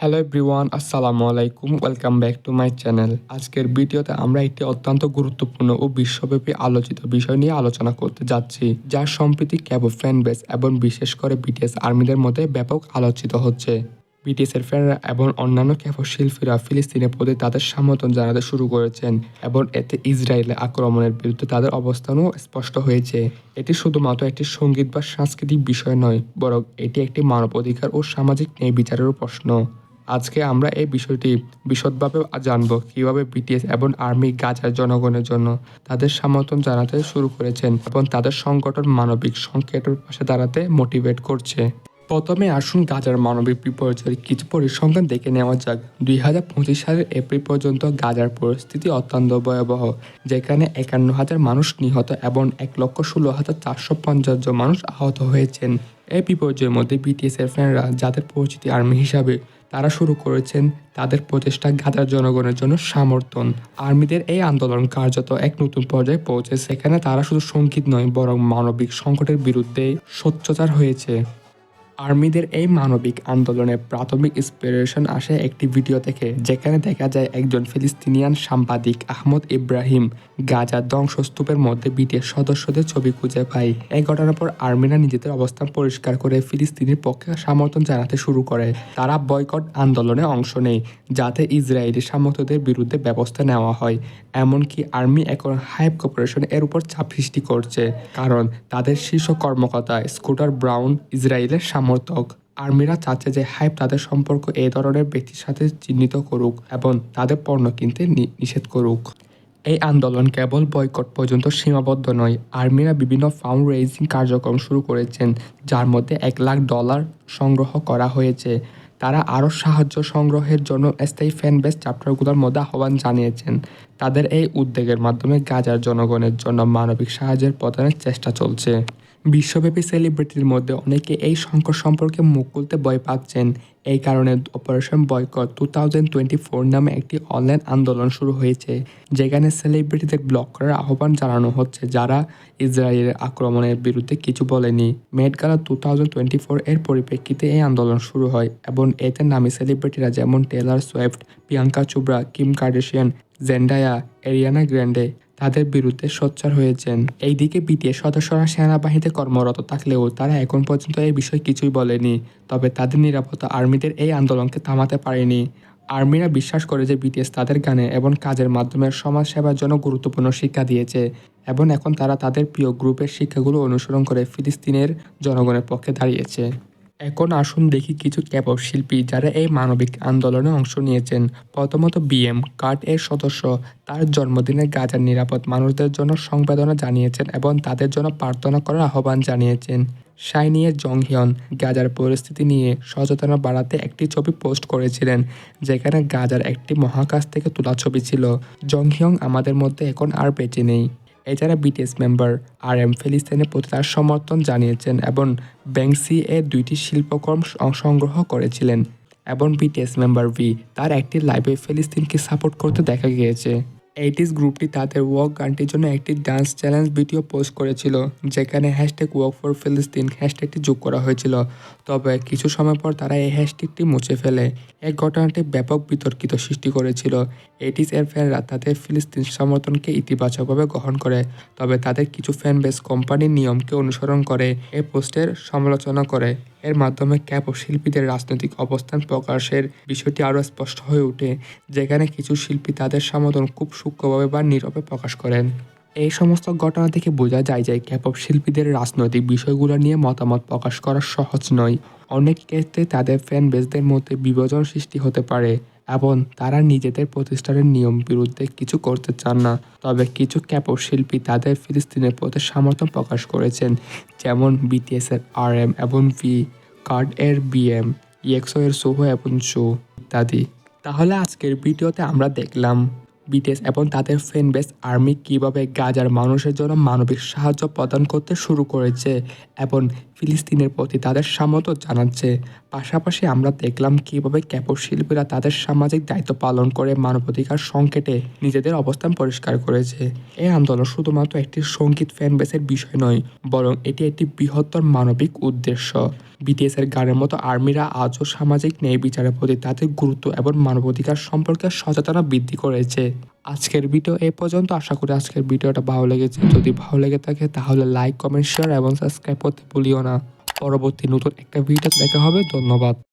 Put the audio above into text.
Hello everyone আসসালামু আলাইকুম welcome back to my channel আজকের ভিডিওতে আমরা একটি অত্যন্ত গুরুত্বপূর্ণ ও বিশ্বব্যাপী আলোচিত বিষয় নিয়ে আলোচনা করতে যাচ্ছি, যা সম্প্রতি ক্যাবো ফ্যান বেস এবং বিশেষ করে বিটিএস আর্মিদের মধ্যে ব্যাপক আলোচিত হচ্ছে। বিটিএস এর ফ্যানরা এবং অন্যান্য ক্যাফো শিল্পীরা ফিলিস্তিনের প্রতি তাদের সমর্থন জানাতে শুরু করেছেন এবং এতে ইসরায়েলে আক্রমণের বিরুদ্ধে তাদের অবস্থানও স্পষ্ট হয়েছে। এটি শুধুমাত্র একটি সংগীত বা সাংস্কৃতিক বিষয় নয়, বরং এটি একটি মানবাধিকার ও সামাজিক ন্যায় বিচারেরও প্রশ্ন। আজকে আমরা এই বিষয়টি বিশদভাবে জানব কীভাবে বিটিএস এবং আর্মি গাজার জনগণের জন্য তাদের সমর্থন জানাতে শুরু করেছেন এবং তাদের সংগঠন মানবিক সংকটের পাশে দাঁড়াতে মোটিভেট করছে। প্রথমে আসুন গাজার মানবিক বিপর্যয়ের কিছু পরিসংখ্যান দেখে নেওয়া যাক। দুই হাজার পঁচিশ সালের এপ্রিল পর্যন্ত গাজার পরিস্থিতি অত্যন্ত ভয়াবহ, যেখানে একান্ন হাজার মানুষ নিহত এবং এক লক্ষ ষোলো হাজার চারশো পঞ্চাশ জন মানুষ আহত হয়েছেন। এই বিপর্যয়ের মধ্যে বিটিএসের ফ্যানরা যাদের পরিচিতি আর্মি হিসাবে তারা শুরু করেছেন, তাদের প্রচেষ্টা গাজার জনগণের জন্য সমর্থন আর্মিদের এই আন্দোলন কার্যত এক নতুন পর্যায়ে পৌঁছে সেখানে তারা শুধু সংগীত নয়, বরং মানবিক সংকটের বিরুদ্ধে সোচ্চার হয়েছে। আর্মিদের এই মানবিক আন্দোলনের প্রাথমিক ইন্সপিরেশন আসে একটি ভিডিও থেকে যেখানে দেখা যায় একজন ফিলিস্তিনিয়ান সাংবাদিক আহমদ ইব্রাহিম গাজা ধ্বংসস্তূপের মধ্যে বিটিএস সদস্যদের ছবি খুঁজে পায়। এই ঘটনার পর আর্মিরা নিজেদের অবস্থান পরিষ্কার করে ফিলিস্তিনের পক্ষে সমর্থন জানাতে শুরু করে। তারা বয়কট আন্দোলনে অংশ নেয়, যাতে ইসরায়েলি সমর্থকদের বিরুদ্ধে ব্যবস্থা নেওয়া হয়। এমনকি আর্মি এখন হাইপ কর্পোরেশন এর উপর চাপ সৃষ্টি করছে, কারণ তাদের শীর্ষ কর্মকর্তা স্কুটার ব্রাউন ইসরায়েলের সমর্থক আর্মিরা চাচ্ছে যে হাইপ তাদের সম্পর্ক এই ধরনের ব্যক্তির সাথে চিহ্নিত করুক এবং তাদের পণ্য কিনতে নিষেধ করুক। এই আন্দোলন কেবল বয়কট পর্যন্ত সীমাবদ্ধ নয়, আর্মিরা বিভিন্ন ফাউন্ড রেজিং কার্যক্রম শুরু করেছেন, যার মধ্যে এক লাখ ডলার সংগ্রহ করা হয়েছে। তারা আরও সাহায্য সংগ্রহের জন্য স্থায়ী ফ্যান বেস চ্যাপ্টারগুলোর মধ্যে আহ্বান জানিয়েছেন। তাদের এই উদ্যোগের মাধ্যমে গাজার জনগণের জন্য মানবিক সাহায্যের প্রদানের চেষ্টা চলছে। বিশ্বব্যাপী সেলিব্রিটির মধ্যে অনেকে এই সংকট সম্পর্কে মুখ খুলতে ভয় পাচ্ছেন। এই কারণে operation boycott two thousand twenty four নামে একটি অনলাইন আন্দোলন শুরু হয়েছে, যেখানে সেলিব্রিটিদের ব্লক করার আহ্বান জানানো হচ্ছে, যারা ইসরায়েলের আক্রমণের বিরুদ্ধে কিছু বলেনি। Met Gala two thousand twenty four এর পরিপ্রেক্ষিতে এই আন্দোলন শুরু হয়, এবং এতে নামী সেলিব্রিটিরা যেমন Taylor Swift Priyanka Chopra Kim Kardashian Zendaya Ariana Grande তাদের বিরুদ্ধে সোচ্চার হয়েছেন। এইদিকে বিটিএস সদস্যরা সেনাবাহিনীতে কর্মরত থাকলেও তারা এখন পর্যন্ত এই বিষয়ে কিছুই বলেনি। তবে তাদের নিরাপত্তা আর্মিদের এই আন্দোলনকে থামাতে পারেনি। আর্মিরা বিশ্বাস করে যে বিটিএস তাদের গানে এবং কাজের মাধ্যমে সমাজ সেবার জন্য গুরুত্বপূর্ণ শিক্ষা দিয়েছে এবং এখন তারা তাদের প্রিয় গ্রুপের শিক্ষাগুলো অনুসরণ করে ফিলিস্তিনের জনগণের পক্ষে দাঁড়িয়েছে। এখন আসুন দেখি কিছু ক্যাপব শিল্পী যারা এই মানবিক আন্দোলনে অংশ নিয়েছেন। প্রথমত বিএম কার্ড এর সদস্য। তার জন্মদিনে গাজার নিরাপদ মানুষদের জন্য সংবেদনা জানিয়েছেন এবং তাদের জন্য প্রার্থনা করার আহ্বান জানিয়েছেন। শাইনিয়ে জংহিয়ন গাজার পরিস্থিতি নিয়ে সচেতনা বাড়াতে একটি ছবি পোস্ট করেছিলেন, যেখানে গাজার একটি মহাকাশ থেকে তোলা ছবি ছিল। জংহিয়ং আমাদের মধ্যে এখন আর বেঁচে নেই। এছাড়া বিটিএস মেম্বার আর এম ফেলিস্তিনের প্রতি তার সমর্থন জানিয়েছেন এবং ব্যাংসি এর দুইটি শিল্পকর্ম সংগ্রহ করেছিলেন। এবং বিটিএস মেম্বার ভি তার একটি লাইভে ফেলিস্তিনকে সাপোর্ট করতে দেখা গিয়েছে। এইটিস গ্রুপটি তাদের ওয়াক গানটির জন্য একটি ডান্স চ্যালেঞ্জ ভিডিও পোস্ট করেছিল, যেখানে হ্যাশট্যাগ ওয়াক ফর ফিলিস্তিন হ্যাশট্যাগটি যোগ করা হয়েছিল। তবে কিছু সময় পর তারা এই হ্যাশট্যাগটি মুছে ফেলে। এই ঘটনাটি ব্যাপক বিতর্কিত সৃষ্টি করেছিল। এইটিস এর ফ্যানরা তাদের ফিলিস্তিন সমর্থনকে ইতিবাচকভাবে গ্রহণ করে, তবে তাদের কিছু ফ্যান বেস কোম্পানির নিয়মকে অনুসরণ করে এই পোস্টের সমালোচনা করে। এর মাধ্যমে ক্যাপ ও শিল্পীদের রাজনৈতিক অবস্থান প্রকাশের বিষয়টি আরও স্পষ্ট হয়ে ওঠে, যেখানে কিছু শিল্পী তাদের সমর্থন খুব সূক্ষ্মভাবে বা নীরবে প্রকাশ করেন। এই সমস্ত ঘটনা থেকে বোঝা যায় যে ক্যাপপ শিল্পীদের রাজনৈতিক বিষয়গুলো নিয়ে মতামত প্রকাশ করা সহজ নয়। অনেক ক্ষেত্রে তাদের ফ্যান বেসদের মধ্যে বিভাজন সৃষ্টি হতে পারে। এবং তারা নিজেদের প্রতিষ্ঠানের নিয়ম বিরুদ্ধে কিছু করতে চান না। তবে কিছু ক্যাপড় শিল্পী তাদের ফিলিস্তিনের প্রতি সমর্থন প্রকাশ করেছেন, যেমন বিটিএস এর আর এম এবং ভি কার্ড এর বিএম ইয়েক্সো এর সোহো এবং শো ইত্যাদি। তাহলে আজকের ভিডিওতে আমরা দেখলাম বিটিএস এবং তাদের ফ্যান বেস আর্মি কীভাবে গাজার মানুষের জন্য মানবিক সাহায্য প্রদান করতে শুরু করেছে এবং ফিলিস্তিনের প্রতি তাদের সমর্থন জানাচ্ছে। পাশাপাশি আমরা দেখলাম কীভাবে ক্যাপর শিল্পীরা তাদের সামাজিক দায়িত্ব পালন করে মানবাধিকার সংকেটে নিজেদের অবস্থান পরিষ্কার করেছে। এই আন্দোলন শুধুমাত্র একটি সংগীত ফ্যান বেসের বিষয় নয়, বরং এটি একটি বৃহত্তর মানবিক উদ্দেশ্য। বিটিএস এর গানের মতো আর্মিরা আজও সামাজিক ন্যায় বিচারের প্রতি তাদের গুরুত্ব এবং মানবাধিকার সম্পর্কে সচেতনতা বৃদ্ধি করেছে। আজকের ভিডিও এ পর্যন্ত। আশা করি আজকের ভিডিওটা ভালো লেগেছে। যদি ভালো লেগে থাকে, তাহলে লাইক কমেন্ট শেয়ার এবং সাবস্ক্রাইব করতে ভুলিও না। পরবর্তী নতুন একটা ভিডিও দেখা হবে। ধন্যবাদ।